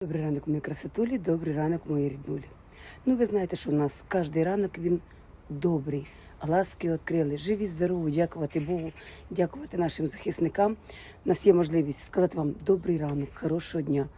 Добрий ранок, мої красотулі, добрий ранок, мої ріднулі. Ну, ви знаєте, що в нас кожен ранок він добрий. Ласки відкрили, живі, здорові, дякувати Богу, дякувати нашим захисникам. У нас є можливість сказати вам добрий ранок, хорошого дня.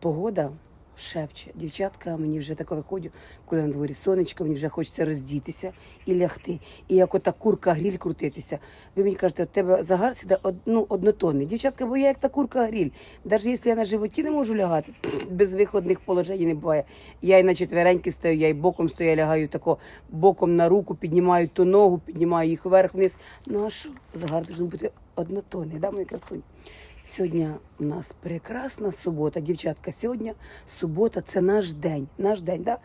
Погода шепче. Дівчатка, мені вже таке виходжу, коли на дворі сонечко, мені вже хочеться роздітися і лягти. І як ота курка гріль крутитися. Ви мені кажете, у тебе загар сюди од, ну, однотонний. Дівчатка, бо я як та курка гріль. Навіть якщо я на животі не можу лягати, без виходних положень не буває. Я і на четвереньки стою, я і боком стою, я лягаю тако боком на руку, піднімаю ту ногу, піднімаю їх вверх-вниз. Ну а що? Загар має бути однотонний, да, мої красуні? Сьогодні у нас прекрасна субота, дівчатка. Сьогодні субота це наш день. Наш день, да?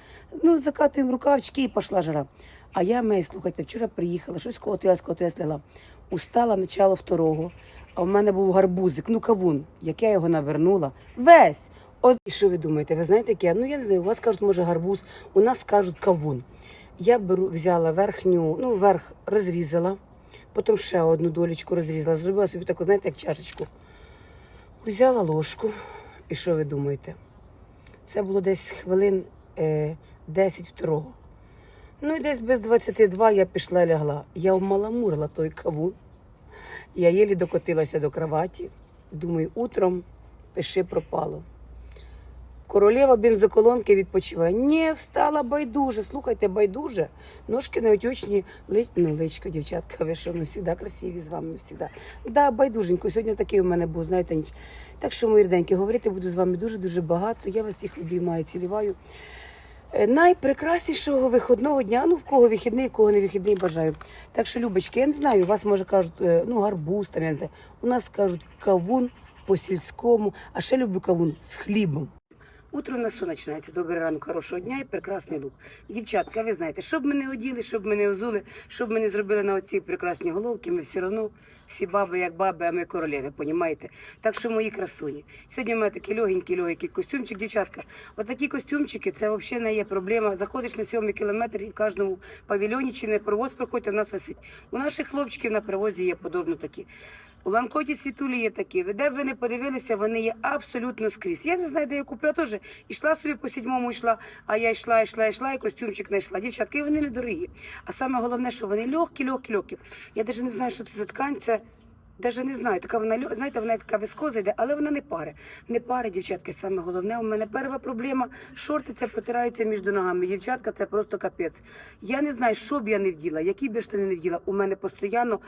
Ну, закатуємо рукавчики і пішла жара. А я маю, слухайте, вчора приїхала, щось колотилась, колотилась. Устала начало второго, а в мене був гарбузик, ну кавун, як я його навернула. Весь. От і що ви думаєте? Ви знаєте, яке? Ну я не знаю, у вас кажуть, може гарбуз, у нас кажуть кавун. Я беру, взяла верхню, ну, верх розрізала, потім ще одну долічку розрізала, зробила собі таку, знаєте, як чашечку. Взяла ложку, і що ви думаєте? Це було десь хвилин е, 10 второго. Ну і десь без 22 я пішла лягла. Я вмаламурила той кавун. Я єлі докотилася до кроваті. Думаю, утром пиши пропало. Королева бензоколонки відпочиває. Ні, встала байдуже. Слухайте, байдуже. Ножки на отечні, ли... ну, личко, дівчатка, ви що, ми завжди красиві з вами, завжди. Да, байдуженько. Сьогодні такий у мене був, знаєте, ніч. Так що, мої ріденькі, говорити буду з вами дуже-дуже багато. Я вас всіх обіймаю, ціліваю. Е, Найпрекраснішого виходного дня, ну в кого вихідний, в кого не вихідний, бажаю. Так що, Любочки, я не знаю, у вас може кажуть, е, ну гарбуз там, я не знаю. У нас кажуть кавун по сільському, а ще люблю кавун з хлібом. Утро у нас що починається? Добрий ранок, хорошого дня і прекрасний лук. Дівчатка, ви знаєте, щоб мене оділи, щоб мене озули, щоб мене зробили на оці прекрасні головки, ми все одно всі баби як баби, а ми королеви, понімаєте? Так що мої красуні. Сьогодні у мене такий легенький, легенький костюмчик, дівчатка. Отакі костюмчики, це взагалі не є проблема. Заходиш на сьомий кілометр і в кожному павільйоні чи не провоз приходить, а в нас висить. У наших хлопчиків на привозі є подобно такі. У Ланкоті світулі є такі. Де б ви не подивилися, вони є абсолютно скрізь. Я не знаю, де я купила теж. Ішла собі по сідьмому, йшла, а я йшла, йшла, йшла, і костюмчик знайшла. Дівчатки, вони недорогі. А саме головне, що вони легкі, легкі, легкі. Я навіть не знаю, що це за ткань. Це Даже не знаю, така вона знаєте, вона така вискоза йде, але вона не пари. Не пари, дівчатки, саме головне. У мене перша проблема. Шорти це протираються між ногами. Дівчатка, це просто капець. Я не знаю, що б я не вділа, які б я штани не вділа. У мене постійно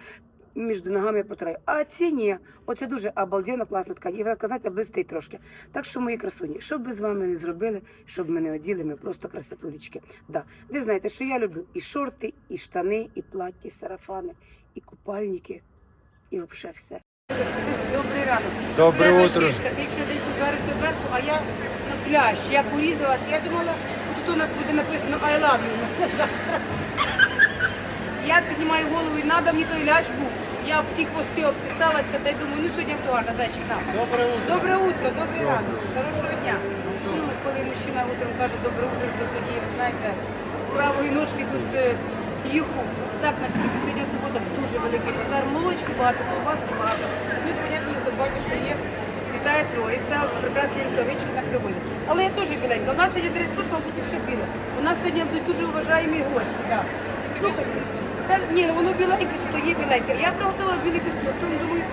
між ногами протираю. А ці ні. Оце дуже обалденно класна ткань. І ви знаєте, блистить трошки. Так що, мої красуні, що б ви з вами не зробили, щоб мене оділи, ми просто красотулечки. Да. Ви знаєте, що я люблю і шорти, і штани, і плаття, і сарафани, і купальники, і взагалі все. Добрий ранок. Добре Лева утро. Шишка, ти якщо десь ударився вверху, а я на пляж. Я порізалась, я думала, тут буде написано I love you. Я піднімаю голову і надо мені той ляж був. Я в ті хвости обписалася, та й думаю, ну сьогодні актуально, зайчик на. Доброе утро. Доброе утро, добрий ранок, хорошого дня. Ну, коли мужчина утром каже добре утро, то тоді, ви знаєте, з правої ножки тут е, юху. Так, на шлюбі сьогодні субота дуже великий базар, молочки багато, колбаски багато. Ну понятно, не забувайте, що є святая троїця, прекрасні рукавички на привозі. Але я теж біленька. У нас сьогодні дрес-код, мабуть, все біле. У нас сьогодні будуть дуже уважаємі гості. Да. Слухайте, ні, ну, воно біленьке, то є біленьке. Я приготувала білий костюм, тому думаю,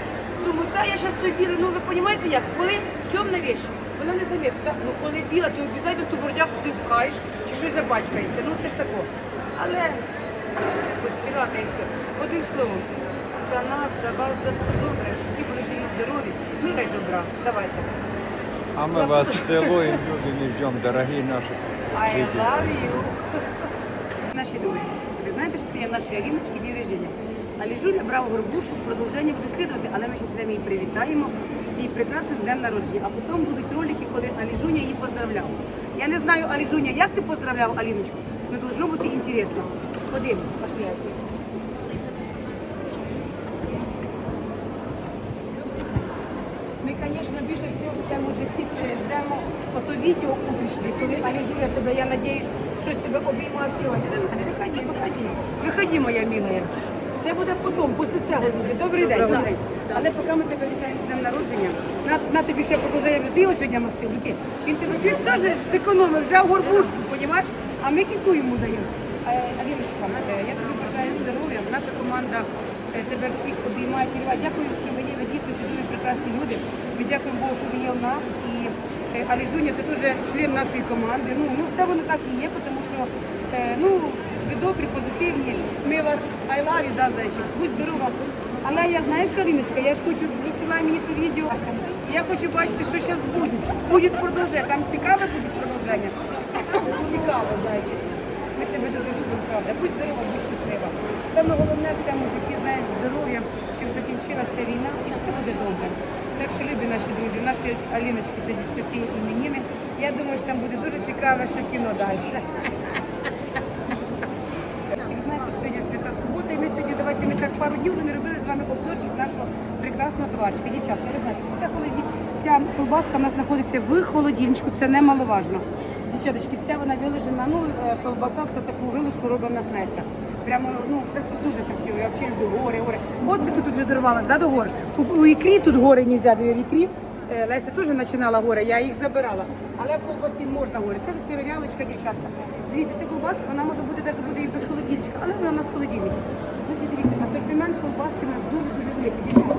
думаю, та я зараз той білий, ну ви розумієте як, коли темна вещь, вона не заметна, ну коли біла, ти обов'язково ту бордяку ти впхаєш, чи щось забачкається, ну це ж тако. Але постирати і все. Одним словом, за нас, за вас, за все добре, щоб всі були живі, здорові, міра й добра. Давайте. А мы вас целуем, любим и ждем, дорогие наши I зрители. love you. Наші друзі, ви знаєте, що сьогодні нашої Аліночки день рождения. Аліжуля брав горбушу, продовження буде слідувати, але ми ще сьогодні її привітаємо її прекрасним днем народження. А потім будуть ролики, коли Аліжуня її поздравляв. Я не знаю, Аліжуня, як ти поздравляв Аліночку, але должно бути інтересно. Ходимо, пошли. Ми, звісно, більше всього в цьому житті ждемо ото відео утрішнє, коли Аліжуля тебе, я надіюсь, щось тебе обіймає сьогодні. Не виходи, виходи. Виходи, моя милая. Це буде потім, після цього. собі. Добрий день, добрий день. Але поки ми тебе вітаємо з днем народження, на, на тобі ще продовжує ти ось сьогодні мастив. Руки. Він тебе ти теж зекономив, взяв горбушку, понімаєш? А ми кіту йому даємо. Аліночка, я тобі бажаю здоров'я. Наша команда е, тебе всіх обіймає. Дякую, що ви є ви дійсно чудові, прекрасні люди. Ми дякуємо Богу, що ви є у нас. І Аліжуня це дуже член нашої команди. Ну, ну це воно так і є, тому що е, ну, ви добрі, позитивні. Ми вас you, да, зайчик. Будь здорова. Але я знаєш, Каріночка, я ж хочу висилай мені це відео. Я хочу бачити, що зараз буде. Буде продовження. Там цікаве буде продовження. Цікаво, зайчик. Ми тебе дуже любимо, правда. Будь здорова, будь щаслива. Саме головне в цьому житті, знаєш, здоров'я, щоб закінчилася війна і все буде добре. Так що любі наші друзі, наші Аліночки сьогодні святі іменини. Я думаю, що там буде дуже цікаве, що кіно далі. Ви знаєте, сьогодні свята субота, і ми сьогодні давайте ми так пару днів вже не робили з вами обзорчик нашого прекрасного товаришка. Дівчатка, ви знаєте, що вся холоді, вся колбаска у нас знаходиться в холодильничку, це немаловажно. Дівчаточки, вся вона вилежена, ну е, колбаса це таку вилежку робимо на снеця. Прямо ну дуже красиво. Я взагалі люблю гори, гори. От ти тут вже дорвалась, да, до гор. У, у ікрі тут гори не можна, в ікрі. Е, Леся теж починала гори, я їх забирала. Але в колбасі можна гори. Це сировялочка, дівчатка. Дивіться, ця колбаска, вона може бути навіть буде і без холодильничка, але вона у нас в холодильнику. Значить, дивіться, асортимент колбаски у нас дуже-дуже великий. Дівчатка.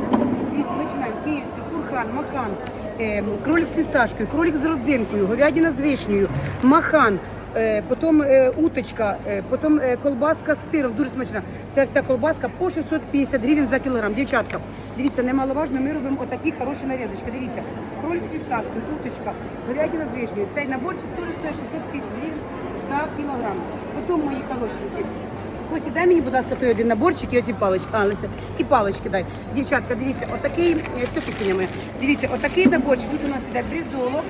Дивіться, починаємо. Київський, курхан, махан, е, кролик з фісташкою, кролик з родзинкою, говядина з вишнею, махан. Е, потім е, уточка, е, потім колбаска з сиром, дуже смачна. Ця вся колбаска по 650 гривень за кілограм. Дівчатка, дивіться, немаловажно, ми робимо отакі хороші нарізочки. Дивіться, кролик з фісташкою, уточка, говядина з вишнею. Цей наборчик теж стоїть 650 гривень за кілограм. Потім мої хорошенькі. Костя, дай мені, будь ласка, той один наборчик і оці палички. А, Леся, і палички дай. Дівчатка, дивіться, отакий, все кисенями. Дивіться, отакий наборчик. Тут у нас іде брізоло.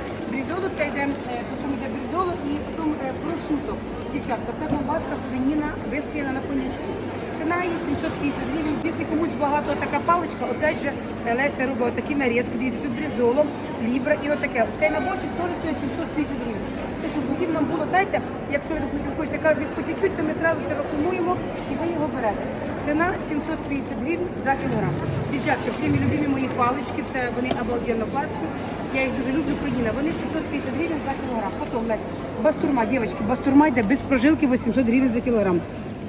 Брізоло це йде, е, потім йде брізоло і потім е, прошуто. Дівчатка, це колбаска свинина вистояна на конячку. Ціна її 750 гривень. Якщо комусь багато така паличка, опять же е, Леся робить отакі нарізки. Дивіться, тут брізоло, лібра і отаке. Цей наборчик теж стоїть 750 гривень. Це щоб усім нам було, дайте, якщо ви, допустим, хочете кожен по чуть-чуть, то ми одразу це рахунуємо і ви його берете. Ціна 750 гривень за кілограм. Дівчатка, всі мої любимі мої палички, це вони обалденно класні. Я їх дуже люблю, Продіна. Вони 650 гривень за кілограм. Потім, Лесь, бастурма, дівчатки, бастурма йде без прожилки 800 гривень за кілограм.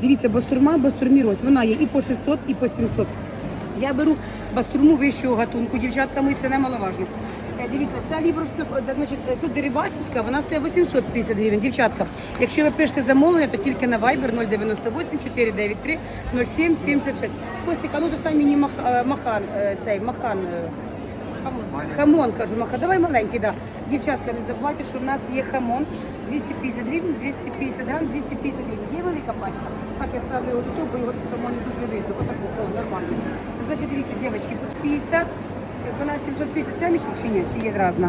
Дивіться, бастурма, бастурмі рось. Вона є і по 600, і по 700. Я беру бастурму вищого гатунку, дівчатка мої, це немаловажно. Е, Дивіться, вся лібровська, е, значить, е, тут дерибасівська, вона стоїть 850 гривень. Дівчатка, якщо ви пишете замовлення, то тільки на Viber 098 493 07 76. Костік, а ну достань мені мах, махан, цей махан. Е, Хамон, кажу, маха, давай маленький, да. Дівчатка, не забувайте, що в нас є хамон 250 гривень, 250 грам, 250 гривень. Є велика пачка. Так я ставлю його до того, бо його тому не дуже видно. Отаку, о, нормально. Значить, дивіться, дівчатки, тут 50, вона 750 сямічок чи ні, чи є разна?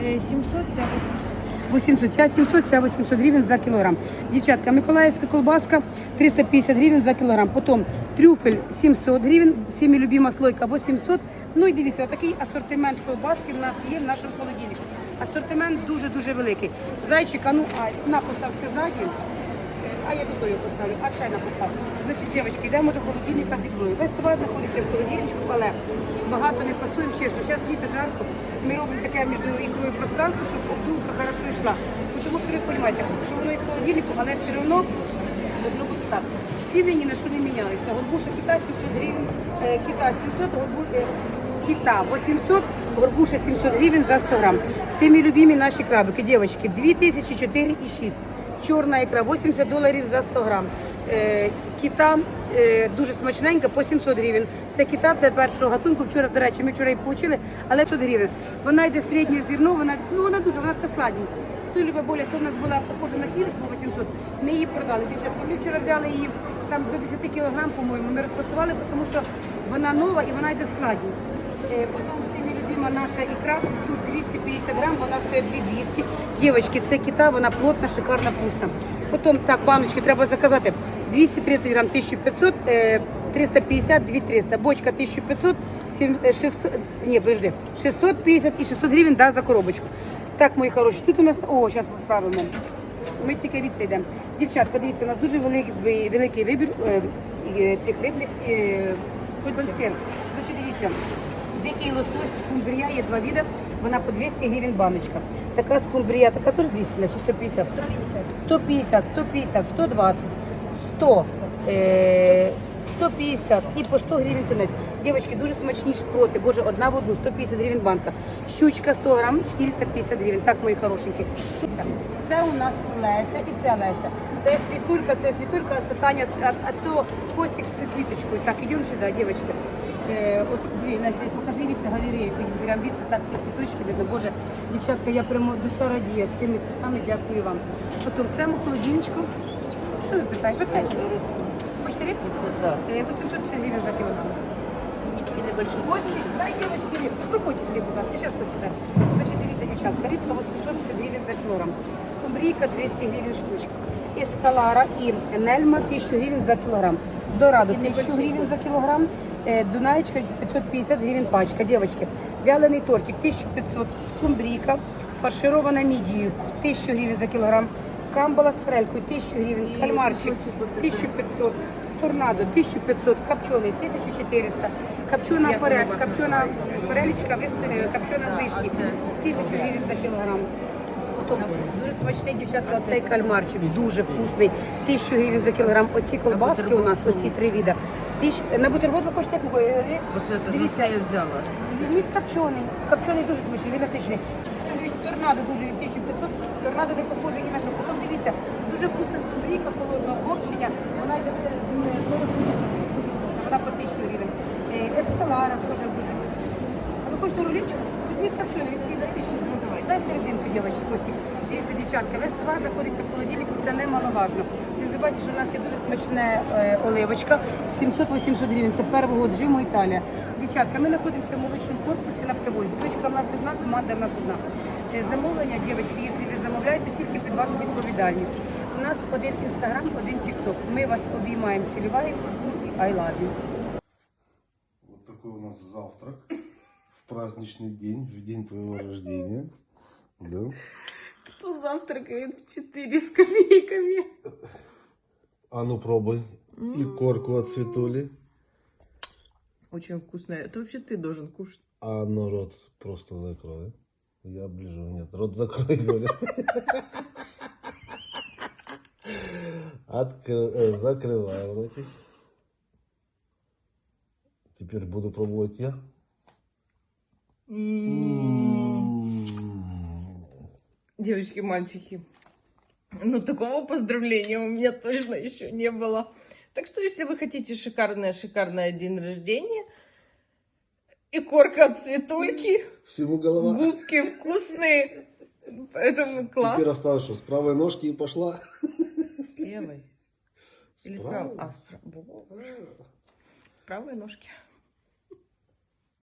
700, це 800. 800, ця 700, ця 800 гривень за кілограм. Дівчатка, Миколаївська колбаска 350 гривень за кілограм. Потім трюфель 700 гривень, всіми любима слойка 800. Ну і дивіться, отакий асортимент колбаски в нас є в нашому холодильнику. Асортимент дуже-дуже великий. Зайчик, а ну, а, на поставці ззаді. А я тут його поставлю, а це на поставку. Значить, дівчатки, йдемо до холодильника з ікрою. Весь товар знаходиться в холодильничку, але багато не фасуємо, чесно. Зараз літо жарко. Ми робимо таке між ікрою пространство, щоб обдувка хорошо йшла. Ну, Тому що ви розумієте, що воно і в холодильнику, але все одно должно бути так. Ціни ні на що не мінялися. Горбуша кита 700 гривень, е, кита 700, горбу, е, кита 800, горбуша 700 гривень за 100 грам. Всі мої любимі наші крабики, дівчатки, 2004 і 6. Чорна ікра 80 доларів за 100 грам. Е, кита е, дуже смачненька по 700 гривень. Це кита, це першого гатунку. Вчора, до речі, ми вчора її получили, але 500 гривень. Вона йде середнє зірно, вона, ну, вона дуже, вона така сладенька. Хто любить боля, то в нас була похожа на кірш по 800. Ми її продали. Дівчатка, ми вчора взяли її там до 10 кілограм, по-моєму. Ми розфасували, тому що вона нова і вона йде сладенька. Е, Потім всіми любима наша ікра, тут 250 грам, вона стоїть 2200. Дівчатки, це кита, вона плотна, шикарна, вкусна. Потім так, баночки треба заказати 230 грам 1500, е, 350, 2300. Бочка 1500, е, 600, ні, подожди, 650 і 600 гривень да, за коробочку. Так, мої хороші, тут у нас, о, зараз відправимо. Ми тільки від йдемо. Дівчатка, дивіться, у нас дуже великий, великий вибір е, е, цих рибних е, консерв. Значить, дивіться, дикий лосось, скумбрія, є два види, вона по 200 гривень баночка. Така скумбрія, така теж 200, чи 150? 150, 150, 120, 100, е, 150 і по 100 гривень тунець. Дівчатки, дуже смачні шпроти, боже, одна в одну, 150 гривень банка. Щучка 100 грам, 450 гривень. Так, мої хорошенькі. Це, у нас Леся і це Леся. Це світулька, це світулька, це Таня, а, то Костик з квіточкою. Так, йдемо сюди, дівчатки. Е, ось, покажи від галерею, прям від так ці цвіточки видно. Боже, дівчатка, я прямо душа радіє з цими цвітами, дякую вам. Потім в цьому холодильничку. Що ви питаєте? Питайте. Хочете рибку? Да. Е, 850 гривень за кілограм. Дай девочки рыбку. Проходите рыбку, да, сейчас посюда. Значит, дивіться, дівчатка, рибка 850 гривень за кілограм. Скумбрійка 200 гривень штучка. Ескалара і Нельма 1000 гривень за кілограм. Дорадо 1000 гривень за кілограм. Е, Дунаєчка 550 гривень пачка. Девочки, вялений тортик 1500, скумбрійка, фарширована мідією 1000 гривень за кілограм. Камбала з фрелькою 1000 гривень, кальмарчик 1500, торнадо 1500, копчений 1400, копчена форель, копчена форелечка, вис- копчена вишні 1000 гривень за кілограм. Потім дуже смачний дівчатка, оцей кальмарчик, дуже вкусний. 1000 гривень за кілограм. Оці колбаски у нас, оці три віда. Тисяч... На бутерброд ви хочете яку? Е, это Дивіться, я взяла. Візьміть копчений. Копчений дуже смачний, він насичений. Потім Дивіться, торнадо дуже від 1500. Торнадо не похоже ні на що. Потім дивіться, дуже вкусна скумбрійка холодного копчення. Вона йде з з-. Дуже вкусна. Вона по 1000 гривень. Е, Ескалара теж дуже. А ви хочете рулівчик? Візьміть копчений, він піде 1000. Ну давай. Дай серединку, дівчатки. Дивіться, дівчатка, весь товар знаходиться в холодильнику, це немаловажно. Не забувайте, що у нас є дуже смачна е, оливочка, 700-800 гривень, це первого джиму Італія. Дівчатка, ми знаходимося в молочному корпусі на привозі. Точка в нас одна, команда в нас одна. Е, Замовлення, дівчатки, якщо ви замовляєте, тільки під вашу відповідальність. У нас один інстаграм, один тікток. Ми вас обіймаємо, цілюваємо і I love you. Вот такой у нас завтрак в праздничный день, в день твоего рождения. Да. Кто завтракает в 4 с копейками? А ну пробуй. И корку от Светули. Очень вкусно. Это вообще ты должен кушать. А ну рот просто закрой. Я ближе. Нет, рот закрой, говорю. Откры- э, Закрывай ротик. Теперь буду пробовать я. Девочки, мальчики. Ну, такого поздравления у меня точно еще не было. Так что, если вы хотите шикарное-шикарное день рождения, и корка от цветульки, Всему голова. губки вкусные, поэтому класс. Теперь осталось что, с правой ножки и пошла. С левой. Или с правой? А, с, прав- С правой ножки.